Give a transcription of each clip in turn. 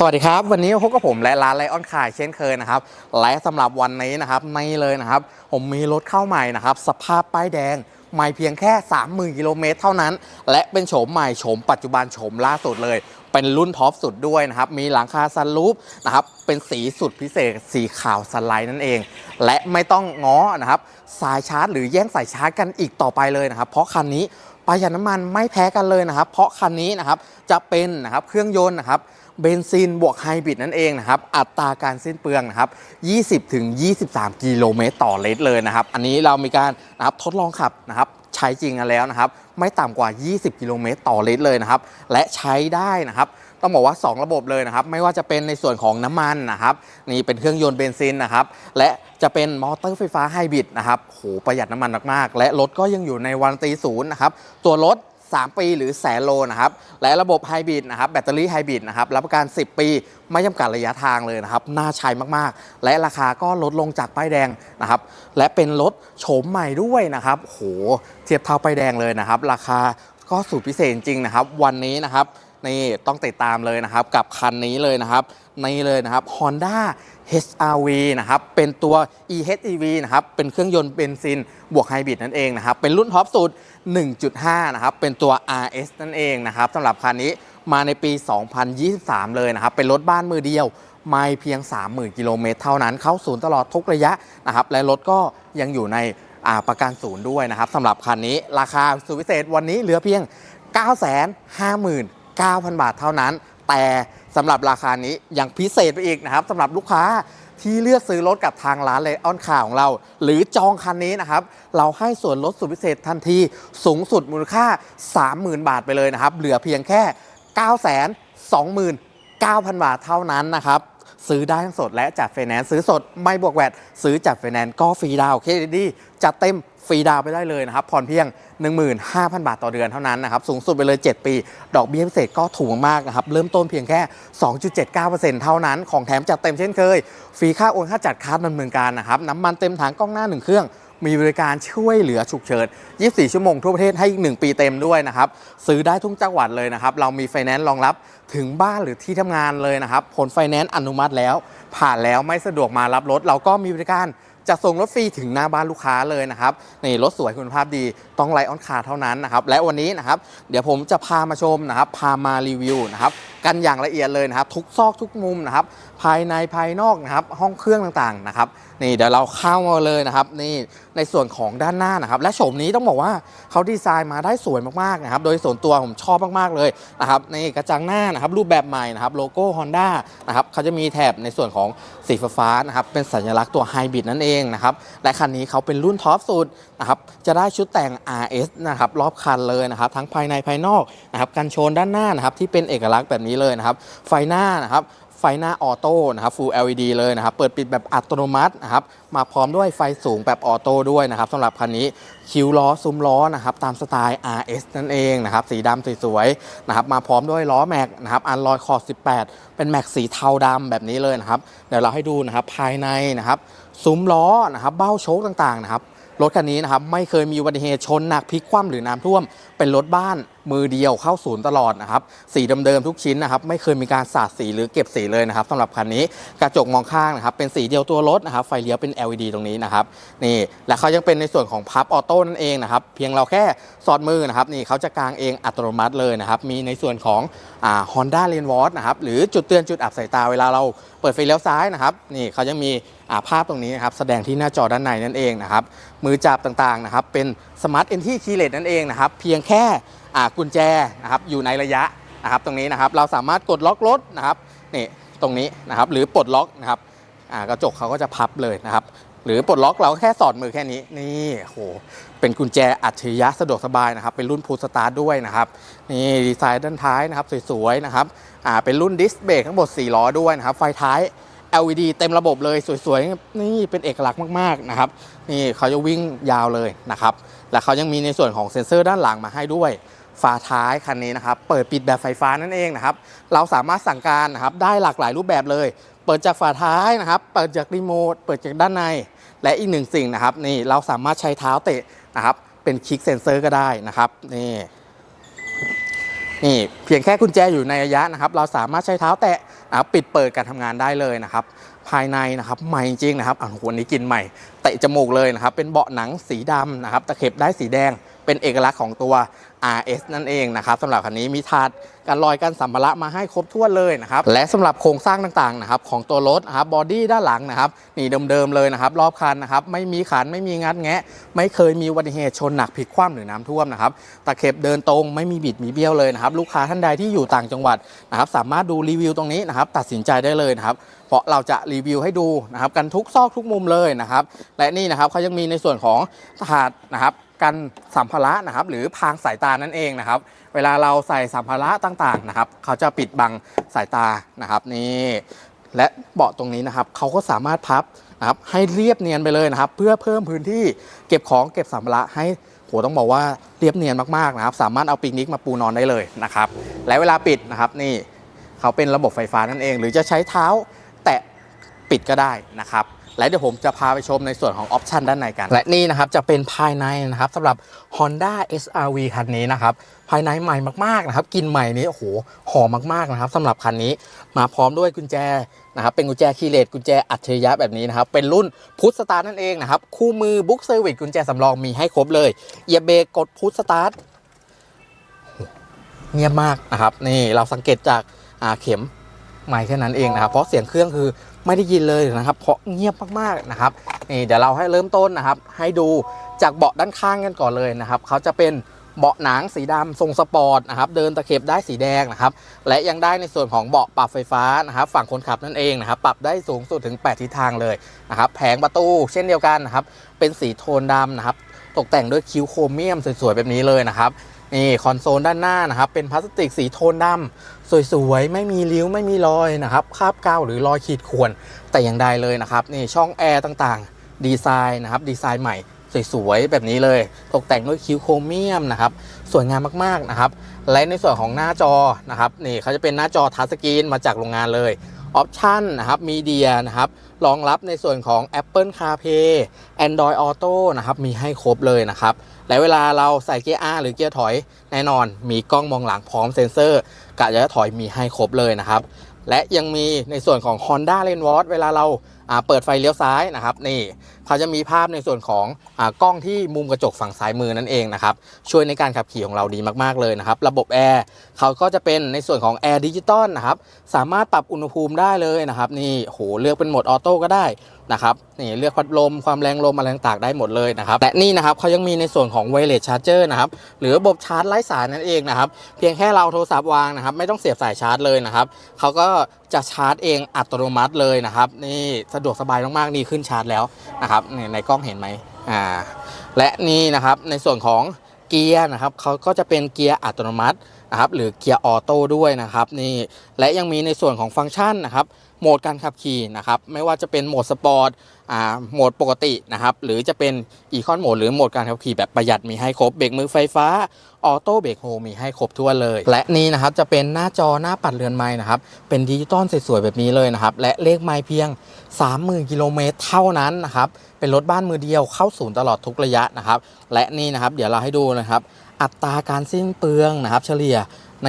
สวัสดีครับ วันนี้พบกับผมและร้านไลออนขายเช่นเคยนะครับและสำหรับวันนี้นะครับนี่เลยนะครับ ผมมีรถเข้าใหม่นะครับ สภาพป้ายแดงใหม่เพียงแค่ 30,000กิโลเมตรเท่านั้น และเป็นโฉมใหม่โฉมปัจจุบันโฉมล่าสุดเลย เป็นรุ่นท็อปสุดด้วยนะครับ มีหลังคาซันรูฟนะครับ เป็นสีสุดพิเศษสีขาวสไลด์นั่นเอง และไม่ต้องง้อนะครับ สายชาร์จหรือแย่งสายชาร์จกันอีกต่อไปเลยนะครับ เพราะคันนี้ประหยัดน้ำมันไม่แพ้กันเลยนะครับ เพราะคันนี้นะครับจะเป็นนะครับเครื่องยนต์นะครับ เบนซินบวกไฮบริดนั่นเองนะครับ อัตราการสิ้นเปลืองนะครับ 20ถึง23 กิโลเมตรต่อลิตรเลยนะครับ อันนี้เรามีการนะครับทดลองขับนะครับใช้จริงกันแล้วนะครับ ไม่ต่ำกว่า 20 กิโลเมตรต่อลิตรเลยนะครับ และใช้ได้นะครับต้องบอกว่า 2 ระบบเลยนะครับ ไม่ว่าจะเป็นในส่วนของน้ำมันนะครับ นี่เป็นเครื่องยนต์เบนซินนะครับ และจะเป็นมอเตอร์ไฟฟ้าไฮบริดนะครับโหประหยัดน้ำมันมากๆ และรถก็ยังอยู่ในวันตีศูนย์นะครับ ตัวรถ 3 ปีหรือแสนโลนะครับ และระบบไฮบริดนะครับแบตเตอรี่ไฮบริดนะครับรับประกัน 10 ปีไม่จำกัดระยะทางเลยนะครับ น่าใช้มากๆ และราคาก็ลดลงจากป้ายแดงนะครับ และเป็นรถโฉมใหม่ด้วยนะครับโหเทียบเท่าป้ายแดงเลยนะครับ ราคาก็สุดพิเศษจริงนะครับ วันนี้นะครับ นี่ต้องติดตามเลยนะครับกับคันนี้เลยนะครับนี่เลยนะครับ Honda HRV นะครับเป็นตัว eHEV นะครับเป็นเครื่องยนต์เบนซินบวกไฮบริดนั่นเองนะครับเป็นรุ่นท็อปสุด 1.5 นะครับเป็นตัว RS นั่นเองนะครับสำหรับคันนี้มาในปี 2023 เลยนะครับเป็นรถบ้านมือเดียวไม่เพียง 30,000 กิโลเมตรเท่านั้นเข้าศูนย์ตลอดทุกระยะนะครับและรถก็ยังอยู่ในาประกันศูนย์ด้วยนะครับสำหรับคันนี้ราคาสุดพิเศษวันนี้เหลือเพียง 9,000 บาทเท่านั้น แต่สำหรับราคานี้ยังพิเศษไปอีกนะครับสำหรับลูกค้าที่เลือกซื้อรถกับทางร้านเลยออนคาของเรา หรือจองคันนี้นะครับ เราให้ส่วนลดสุดพิเศษทันทีสูงสุดมูลค่า 30,000 บาทไปเลยนะครับ เหลือเพียงแค่ 929,000 บาทเท่านั้นนะครับ ซื้อได้ทั้งสดและจัดไฟแนนซ์ซื้อสดไม่บวกแวดซื้อจัดไฟแนนซ์ก็ฟรีดาวเครดิตดีจัดเต็มฟรีดาวไปได้เลยนะครับผ่อนเพียง 15,000 บาทต่อเดือนเท่านั้นนะครับสูงสุดไปเลย 7 ปี ดอกเบี้ยพิเศษก็ถูกมากนะครับ เริ่มต้นเพียงแค่ 2.79%เท่านั้นของแถมจัดเต็มเช่นเคย ฟรีค่าโอนค่าจัดคาร์ดดำเนินการนะครับน้ำมันเต็มถังกล้องหน้า 1 เครื่อง มีบริการช่วยเหลือฉุกเฉิน 24 ชั่วโมงทั่วประเทศให้อีก 1 ปีเต็มด้วยนะครับ ซื้อได้ทุกจังหวัดเลยนะครับ เรามีไฟแนนซ์รองรับถึงบ้านหรือที่ทำงานเลยนะครับ ผลไฟแนนซ์อนุมัติแล้ว ผ่านแล้วไม่สะดวกมารับรถ เราก็มีบริการจะส่งรถฟรีถึงหน้าบ้านลูกค้าเลยนะครับนี่รถสวยคุณภาพดีต้องไลออนคาร์เท่านั้นนะครับ และวันนี้นะครับ เดี๋ยวผมจะพามาชมนะครับ พามารีวิวนะครับ กันอย่างละเอียดเลยนะครับทุกซอกทุกมุมนะครับภายในภายนอกนะครับห้องเครื่องต่างๆนะครับนี่เดี๋ยวเราเข้ามาเลยนะครับนี่ในส่วนของด้านหน้านะครับและโฉมนี้ต้องบอกว่าเขาดีไซน์มาได้สวยมากๆนะครับโดยส่วนตัวผมชอบมากๆเลยนะครับนี่กระจังหน้านะครับรูปแบบใหม่นะครับโลโก้ Honda นะครับเขาจะมีแถบในส่วนของสีฟ้านะครับเป็นสัญลักษณ์ตัวไฮบริดนั่นเองนะครับและคันนี้เขาเป็นรุ่นท็อปสุดนะครับจะได้ชุดแต่ง RS นะครับรอบคันเลยนะครับทั้งภายในภายนอกนะครับกันชนด้านหน้านะครับที่เป็นเอกลักษณ์แบบนี้เลยนะครับ ไฟหน้านะครับ ไฟหน้าออโต้นะครับ Full LED เลยนะครับ เปิดปิดแบบอัตโนมัตินะครับ มาพร้อมด้วยไฟสูงแบบออโต้ด้วยนะครับสำหรับคันนี้คิ้วล้อซุ้มล้อนะครับตามสไตล์ RS นั่นเองนะครับสีดำสวยๆนะครับมาพร้อมด้วยล้อแม็กนะครับอันลอยคอร์ด18 เป็นแม็กสีเทาดำแบบนี้เลยนะครับเดี๋ยวเราให้ดูนะครับภายในนะครับซุ้มล้อนะครับเบ้าโชคต่างๆนะครับรถคันนี้นะครับไม่เคยมีอุบัติเหตุชนหนักพลิกคว่ำหรือน้ำท่วมเป็นรถบ้านมือเดียวเข้าศูนย์ตลอดนะครับสีเดิมๆทุกชิ้นนะครับไม่เคยมีการสาดสีหรือเก็บสีเลยนะครับสำหรับคันนี้กระจกมองข้างนะครับเป็นสีเดียวตัวรถนะครับไฟเลี้ยวเป็น LED ตรงนี้นะครับนี่และเขายังเป็นในส่วนของพับออโต้นั่นเองนะครับเพียงเราแค่สอดมือนะครับนี่เขาจะกางเองอัตโนมัติเลยนะครับมีในส่วนของฮอ่า Honda Lane Watch นะครับหรือจุดเตือนจุดอับสายตาเวลาเราเปิดไฟเลี้ยวซ้ายนะครับนี่เขายังมีภาพตรงนี้นะครับแสดงที่หน้าจอด้านในนั่นเองนะครับมือจับต่างๆนะครับเป็นสมาร์ทเอนทีคีเลสนั่นเองนะครับ เพียงแค่กุญแจนะครับอยู่ในระยะนะครับตรงนี้นะครับเราสามารถกดล็อกรถนะครับนี่ตรงนี้นะครับหรือปลดล็อกนะครับกระจกเขาก็จะพับเลยนะครับ หรือปลดล็อกเราก็แค่สอดมือแค่นี้นี่โหเป็นกุญแจอัจฉริยะสะดวกสบายนะครับ เป็นรุ่นพูสตาร์ด้วยนะครับนี่ดีไซน์ด้านท้ายนะครับสวยๆนะครับอ่าเป็นรุ่นดิสเบรกทั้งหมด4ล้อด้วยนะครับไฟท้าย LED เต็มระบบเลยสวยๆนี่เป็นเอกลักษณ์มากๆนะครับนี่เขาจะวิ่งยาวเลยนะครับ และเขายังมีในส่วนของเซ็นเซอร์ด้านหลังมาให้ด้วย ฝาท้ายคันนี้นะครับ เปิดปิดแบบไฟฟ้านั่นเองนะครับ เราสามารถสั่งการนะครับได้หลากหลายรูปแบบเลย เปิดจากฝาท้ายนะครับ เปิดจากรีโมท เปิดจากด้านใน และอีกหนึ่งสิ่งนะครับ นี่เราสามารถใช้เท้าเตะนะครับ เป็นคลิกเซ็นเซอร์ก็ได้นะครับ นี่ นี่เพียงแค่กุญแจอยู่ในระยะนะครับ เราสามารถใช้เท้าแตะนะปิดเปิดการทำงานได้เลยนะครับ ภายในนะครับใหม่จริงนะครับอะวันนี้กินใหม่เตะจมูกเลยนะครับเป็นเบาะหนังสีดำนะครับตะเข็บได้สีแดงเป็นเอกลักษณ์ของตัว RS นั่นเองนะครับสำหรับคันนี้มีถาดการลอยกันสัมภาระมาให้ครบถ้วนเลยนะครับและสำหรับโครงสร้างต่างๆนะครับของตัวรถนะครับบอดี้ด้านหลังนะครับนี่เดิมๆเลยนะครับรอบคันนะครับไม่มีขันไม่มีงัดแงะ ไม่เคยมีอุบัติเหตุชนหนักพลิกคว่ำหรือน้ำท่วมนะครับตะเข็บเดินตรงไม่มีบิดมีเบี้ยวเลยนะครับลูกค้าท่านใดที่อยู่ต่างจังหวัดนะครับสามารถดูรีวิวตรงนี้นะครับตัดสินใจได้เลยนะครับเพราะเราจะรีวิวให้ดูนะครับกันทุกซอกทุกมุมเลยนะครับและนี่นะครับเขายังมีในส่วนของถาดนะครับ กันสัมภาระนะครับ หรือพางสายตานั่นเองนะครับ เวลาเราใส่สัมภาระต่างๆนะครับ เขาจะปิดบังสายตานะครับ นี่และเบาะตรงนี้นะครับเขาก็สามารถพับนะครับให้เรียบเนียนไปเลยนะครับ เพื่อเพิ่มพื้นที่เก็บของเก็บสัมภาระให้โหต้องบอกว่าเรียบเนียนมากๆนะครับ สามารถเอาปิกนิกมาปูนอนได้เลยนะครับ และเวลาปิดนะครับนี่เขาเป็นระบบไฟฟ้านั่นเอง หรือจะใช้เท้าแตะปิดก็ได้นะครับ และเดี๋ยวผมจะพาไปชมในส่วนของออปชันด้านในกัน และนี่นะครับจะเป็นภายในนะครับสำหรับ Honda SRV คันนี้นะครับภายในใหม่มากๆนะครับกินใหม่นี้โอ้โหหอมมากๆนะครับสำหรับคันนี้มาพร้อมด้วยกุญแจนะครับเป็นกุญแจคีเลสกุญแจอัจฉริยะแบบนี้นะครับเป็นรุ่นพุทสตาร์นั่นเองนะครับคู่มือบุ๊กเซอร์วิสกุญแจสำรองมีให้ครบเลยเหยียบเบรกกดพุทสตาร์ทเงียบมากนะครับนี่เราสังเกตจากอาเข็มไม้แค่นั้นเองนะครับเพราะเสียงเครื่องคือ ไม่ได้ยินเลยนะครับเพราะเงียบมากๆนะครับนี่เดี๋ยวเราให้เริ่มต้นนะครับ ให้ดูจากเบาะด้านข้างกันก่อนเลยนะครับเขาจะเป็นเบาะหนังสีดำทรงสปอร์ตนะครับเดินตะเข็บได้สีแดงนะครับและยังได้ในส่วนของเบาะปรับไฟฟ้านะครับฝั่งคนขับนั่นเองนะครับปรับได้สูงสุดถึง 8 ทิศทางเลยนะครับแผงประตูเช่นเดียวกันนะครับเป็นสีโทนดำนะครับตกแต่งด้วยคิ้วโครเมียมสวยๆแบบนี้เลยนะครับ นี่คอนโซลด้านหน้านะครับ เป็นพลาสติกสีโทนดำสวยๆ ไม่มีริ้วไม่มีรอยนะครับคราบกาวหรือรอยขีดข่วนแต่อย่างใดเลยนะครับนี่ช่องแอร์ต่างๆ ดีไซน์นะครับดีไซน์ใหม่สวยๆแบบนี้เลย ตกแต่งด้วยคิ้วโครเมียมนะครับสวยงามมากๆนะครับ และในส่วนของหน้าจอนะครับนี่เขาจะเป็นหน้าจอทัชสกรีนมาจากโรงงานเลยออปชันนะครับมีเดียนะครับรองรับในส่วนของ Apple CarPlay Android Auto นะครับมีให้ครบเลยนะครับ และเวลาเราใส่เกียร์ R หรือเกียร์ถอยแน่นอน มีกล้องมองหลังพร้อมเซ็นเซอร์กะจะถอยมีให้ครบเลยนะครับ และยังมีในส่วนของ Honda l a n w a t เวลาเราเปิดไฟเลี้ยวซ้ายนะครับนี่เขาจะมีภาพในส่วนของอกล้องที่มุมกระจกฝั่งซ้ายมือนั่นเองนะครับช่วยในการขับขี่ของเราดีมากๆเลยนะครับ ระบบแอร์เขาก็จะเป็นในส่วนของแอร์ดิจิตอลนะครับสามารถปรับอุณหภูมิได้เลยนะครับนี่โหเลือกเป็นโหมดออโต้ก็ได้ นะครับนี่เลือกพัดลมความแรงลมอะไรต่างๆได้หมดเลยนะครับและนี่นะครับเขายังมีในส่วนของไวเลสชาร์เจอร์นะครับหรือระบบชาร์จไร้สายนั่นเองนะครับเพียงแค่เราโทรศัพท์วางนะครับไม่ต้องเสียบสายชาร์จเลยนะครับเขาก็จะชาร์จเองอัตโนมัติเลยนะครับนี่สะดวกสบายมากๆนี่ขึ้นชาร์จแล้วนะครับนี่ในกล้องเห็นไหมอ่าและนี่นะครับในส่วนของเกียร์นะครับเขาก็จะเป็นเกียร์อัตโนมัตินะครับหรือเกียร์ออโต้ด้วยนะครับนี่และยังมีในส่วนของฟังก์ชันนะครับ โหมดการขับขี่นะครับไม่ว่าจะเป็นโหมดสปอร์ตอ่าโหมดปกตินะครับหรือจะเป็นอีคอนโหมดหรือโหมดการขับขี่แบบประหยัดมีให้ครบเบรกมือไฟฟ้าออโต้เบรกโฮมีให้ครบทั่วเลย และนี่นะครับจะเป็นหน้าจอหน้าปัดเรือนไม้นะครับเป็นดิจิตอลสวยๆแบบนี้เลยนะครับและเลขไม้เพียง 30,000กิโลเมตรเท่านั้นนะครับเป็นรถบ้านมือเดียวเข้าศูนย์ตลอดทุกระยะนะครับและนี่นะครับเดี๋ยวเราให้ดูนะครับอัตราการสิ้นเปลืองนะครับ เฉลี่ยใน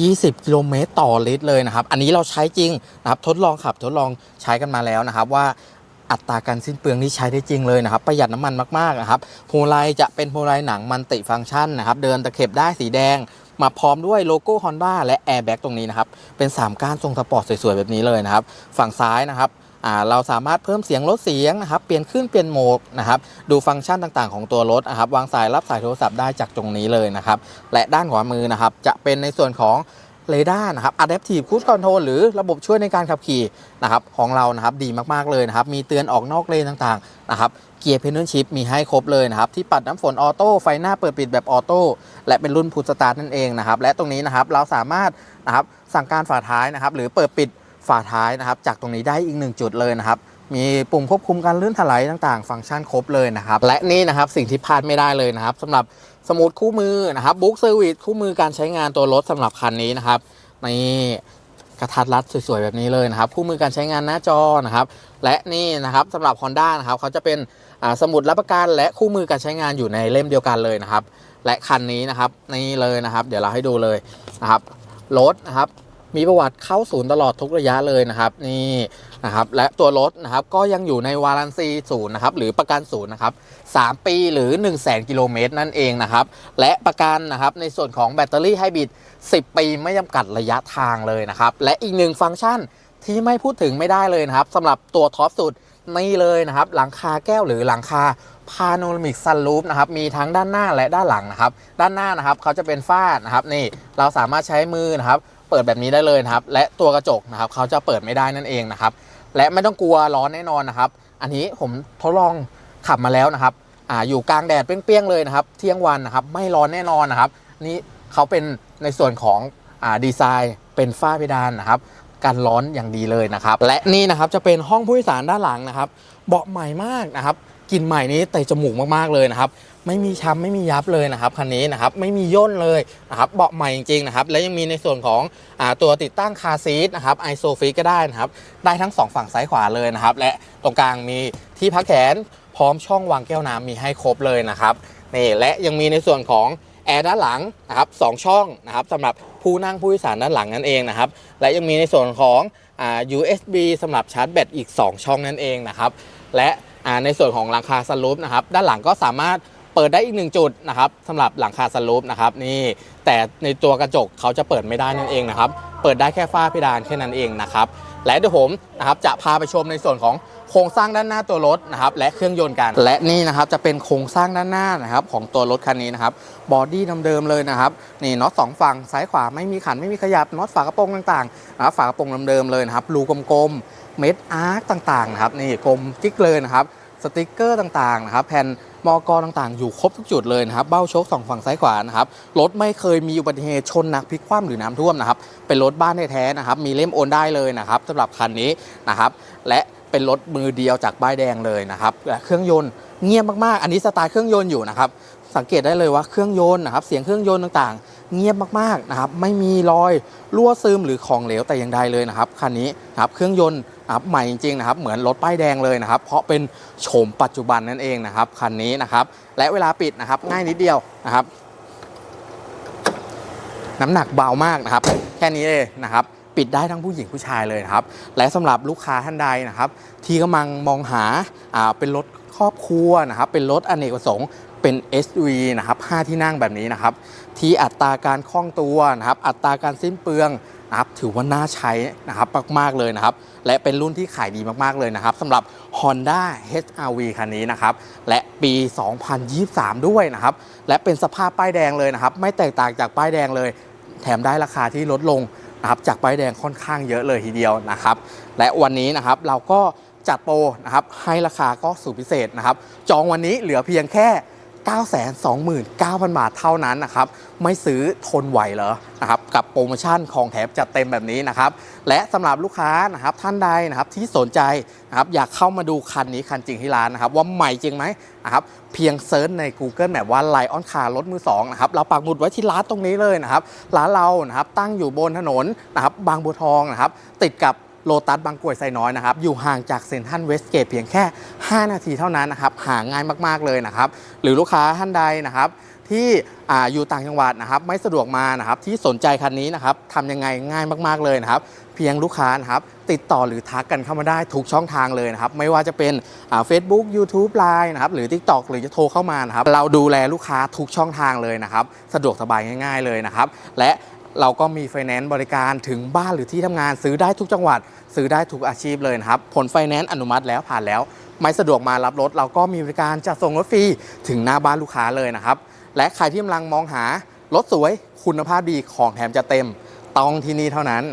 20 กิโลเมตรต่อลิตรเลยนะครับ อันนี้เราใช้จริงนะครับ ทดลองขับทดลองใช้กันมาแล้วนะครับ ว่าอัตราการสิ้นเปลืองนี่ใช้ได้จริงเลยนะครับ ประหยัดน้ำมันมากๆนะครับพวงมาลัยจะเป็นพวงมาลัยหนังมันติฟังก์ชันนะครับ เดินตะเข็บได้สีแดงมาพร้อมด้วยโลโก้ Honda และแอร์แบ็กตรงนี้นะครับ เป็น 3 ก้านทรงสปอร์ตสวยๆ แบบนี้เลยนะครับ ฝั่งซ้ายนะครับ เราสามารถเพิ่มเสียงลดเสียงนะครับเปลี่ยนขึ้นเปลี่ยนโหมดนะครับดูฟังก์ชันต่างๆ ของตัวรถนะครับวางสายรับสายโทรศัพท์ได้จากตรงนี้เลยนะครับและด้านขวามือนะครับจะเป็นในส่วนของเรดาร์นะครับ Adaptive Cruise Control หรือระบบช่วยในการขับขี่นะครับของเรานะครับดีมากๆเลยนะครับ มีเตือนออกนอกเลนต่างๆนะครับเกียร์เพนนอร์ชิพมีให้ครบเลยนะครับ ที่ปัดน้ำฝนออโต้ไฟหน้าเปิดปิดแบบออโต้และเป็นรุ่นพุทสตาร์ทนั่นเองนะครับ และตรงนี้นะครับเราสามารถนะครับสั่งการฝาท้ายนะครับ หรือเปิดปิด ฝาท้ายนะครับ จากตรงนี้ได้อีกหนึ่งจุดเลยนะครับมีปุ่มควบคุมการลื่นถลายต่างๆ ฟังก์ชันครบเลยนะครับ และนี่นะครับสิ่งที่พลาดไม่ได้เลยนะครับสำหรับสมุดคู่มือนะครับบุ๊กเซอร์วิสคู่มือการใช้งานตัวรถสำหรับคันนี้นะครับนี่กระทัดรัดสวยๆแบบนี้เลยนะครับ คู่มือการใช้งานหน้าจอนะครับ และนี่นะครับสำหรับ Honda นะครับเขาจะเป็นสมุดรับประกันและคู่มือการใช้งานอยู่ในเล่มเดียวกันเลยนะครับ และคันนี้นะครับนี่เลยนะครับ เดี๋ยวเราให้ดูเลยนะครับรถนะครับ มีประวัติเข้าศูนย์ตลอดทุกระยะเลยนะครับนี่นะครับและตัวรถนะครับก็ยังอยู่ในวารันซีศูนย์นะครับหรือประกันศูนย์นะครับ3ปีหรือ 1 0 0 0 0แกิโลเมตรนั่นเองนะครับและประกันนะครับในส่วนของแบตเตอรี่ไฮบริด10 ปีไม่จำกัดระยะทางเลยนะครับและอีกหนึ่งฟังก์ชันที่ไม่พูดถึงไม่ได้เลยนะครับสำหรับตัวท็อปสุดนี่เลยนะครับหลังคาแก้วหรือหลังคาพาโนรามิกซันรูฟนะครับมีทั้งด้านหน้าและด้านหลังนะครับ ด้านหน้านะครับเขาจะเป็นฝ้านะครับนี่เราสามารถใช้มือนะครับ เปิดแบบนี้ได้เลยนะครับ และตัวกระจกนะครับเขาจะเปิดไม่ได้นั่นเองนะครับ และไม่ต้องกลัวร้อนแน่นอนนะครับ อันนี้ผมทดลองขับมาแล้วนะครับอ่าอยู่กลางแดดเปรี้ยงๆเลยนะครับ เที่ยงวันนะครับ ไม่ร้อนแน่นอนนะครับ นี่เขาเป็นในส่วนของอ่าดีไซน์เป็นฝ้าเพดานนะครับกันร้อนอย่างดีเลยนะครับ และนี่นะครับจะเป็นห้องผู้โดยสารด้านหลังนะครับ เบาะใหม่มากนะครับกลิ่นใหม่นี้เตะจมูกมากๆเลยนะครับ ไม่มีช้ำไม่มียับเลยนะครับคันนี้นะครับไม่มีย่นเลยนะครับเบาะใหม่จริงๆนะครับและยังมีในส่วนของอตัวติดตั้งคาซีทนะครับไอโซฟิกก็ได้นะครับได้ทั้งสองฝั่งซ้ายขวาเลยนะครับและตรงกลางมีที่พักแขนพร้อมช่องวางแก้วน้ำมีให้ครบเลยนะครับนี่และยังมีในส่วนของแอร์ด้านหลังนะครับสองช่องนะครับสำหรับผู้นั่งผู้โดยสารด้านหลังนั่นเองนะครับและยังมีในส่วนของอ่า USB สำหรับชาร์จแบตอีก 2 ช่องนั่นเองนะครับและในส่วนของหลังคาสลูปนะครับด้านหลังก็สามารถ เปิดได้อีกหนึ่งจุดนะครับสำหรับหลังคาสลูปนะครับนี่แต่ในตัวกระจกเขาจะเปิดไม่ได้นั่นเองนะครับเปิดได้แค่ฝ้าเพดานแค่นั้นเองนะครับและเดี๋ยวผมนะครับจะพาไปชมในส่วนของโครงสร้างด้านหน้าตัวรถนะครับและเครื่องยนต์กัน และนี่นะครับจะเป็นโครงสร้างด้านหน้านะครับของตัวรถคันนี้นะครับบอดี้เดิมๆเลยนะครับนี่น็อตสองฝั่งซ้ายขวาไม่มีขันไม่มีขยับน็อตฝากระโปรงต่างๆนะครับฝากระโปรงเดิมๆเลยนะครับรูกลมๆเม็ดอาร์คต่างๆนะครับนี่กลมกิ๊กเลยนะครับสติกเกอร์ต่างๆนะครับแผ่น มอกรต่างๆ อยู่ครบทุกจุดเลยนะครับ เบ้าโชคสองฝั่งซ้ายขวานะครับ รถไม่เคยมีอุบัติเหตุชนหนักพลิกคว่ำหรือน้ำท่วมนะครับ เป็นรถบ้านแท้ๆนะครับ มีเล่มโอนได้เลยนะครับสำหรับคันนี้นะครับ และเป็นรถมือเดียวจากป้ายแดงเลยนะครับและเครื่องยนต์เงียบมากๆ อันนี้สไตล์เครื่องยนต์อยู่นะครับ สังเกตได้เลยว่าเครื่องยนต์นะครับเสียงเครื่องยนต์ต่างๆ เงียบมากๆนะครับไม่มีรอยรั่วซึมหรือของเหลวแต่อย่างใดเลยนะครับคันนี้นะครับเครื่องยนต์นะครับใหม่จริงๆนะครับเหมือนรถป้ายแดงเลยนะครับ เพราะเป็นโฉมปัจจุบันนั่นเองนะครับคันนี้นะครับและเวลาปิดนะครับง่ายนิดเดียวนะครับ น้ำหนักเบามากนะครับ แค่นี้เลยนะครับปิดได้ทั้งผู้หญิงผู้ชายเลยนะครับ และสำหรับลูกค้าท่านใดนะครับ ที่กำลังมองหาอ่าเป็นรถ ครอบครัวนะครับเป็นรถอเนกประสงค์เป็น SUV นะครับ5ที่นั่งแบบนี้นะครับที่อัตราการคล่องตัวนะครับอัตราการสิ้นเปลืองนะครับถือว่าน่าใช้นะครับมากๆเลยนะครับและเป็นรุ่นที่ขายดีมากๆเลยนะครับสำหรับ Honda HR-V คันนี้นะครับและปี 2023 ด้วยนะครับและเป็นสภาพป้ายแดงเลยนะครับไม่แตกต่างจากป้ายแดงเลย แถมได้ราคาที่ลดลงนะครับจากป้ายแดงค่อนข้างเยอะเลยทีเดียวนะครับและวันนี้นะครับเราก็ จัดโปรนะครับให้ราคาก็สูงพิเศษนะครับ จองวันนี้เหลือเพียงแค่ 929,000 บาทเท่านั้นนะครับ ไม่ซื้อทนไหวเหรอนะครับกับโปรโมชั่นของแถมจัดเต็มแบบนี้นะครับ และสำหรับลูกค้านะครับท่านใดนะครับที่สนใจนะครับอยากเข้ามาดูคันนี้คันจริงที่ร้านนะครับ ว่าใหม่จริงไหมนะครับเพียงเซิร์ชใน Google Map ว่าไลออนคาร์รถมือสองนะครับเราปักหมุดไว้ที่ร้านตรงนี้เลยนะครับ ร้านเรานะครับตั้งอยู่บนถนนนะครับบางบัวทองนะครับติดกับ โลตัสบางกรวยไซน้อยนะครับ อยู่ห่างจากเซ็นทรัลเวสเกตเพียงแค่ 5 นาทีเท่านั้นนะครับ หาง่ายมากๆเลยนะครับ หรือลูกค้าท่านใดนะครับที่ออยู่ต่างจังหวัดนะครับ ไม่สะดวกมานะครับ ที่สนใจคันนี้นะครับทำยังไงง่ายมากๆเลยนะครับ เพียงลูกค้านะครับ ติดต่อหรือทักกันเข้ามาได้ทุกช่องทางเลยนะครับ ไม่ว่าจะเป็นเฟซบุ๊กยูทูบไลน์นะครับ หรือ TikTok หรือจะโทรเข้ามานะครับ เราดูแลลูกค้าทุกช่องทางเลยนะครับ สะดวกสบายง่าย ๆเลยนะครับ และ เราก็มีไฟแนนซ์บริการถึงบ้านหรือที่ทำงานซื้อได้ทุกจังหวัด ซื้อได้ทุกอาชีพเลยนะครับ ผลไฟแนนซ์อนุมัติแล้วผ่านแล้ว ไม่สะดวกมารับรถ เราก็มีบริการจะส่งรถฟรีถึงหน้าบ้านลูกค้าเลยนะครับ และใครที่กำลังมองหารถสวยคุณภาพดีของแถมจะเต็มต้องที่นี่เท่านั้น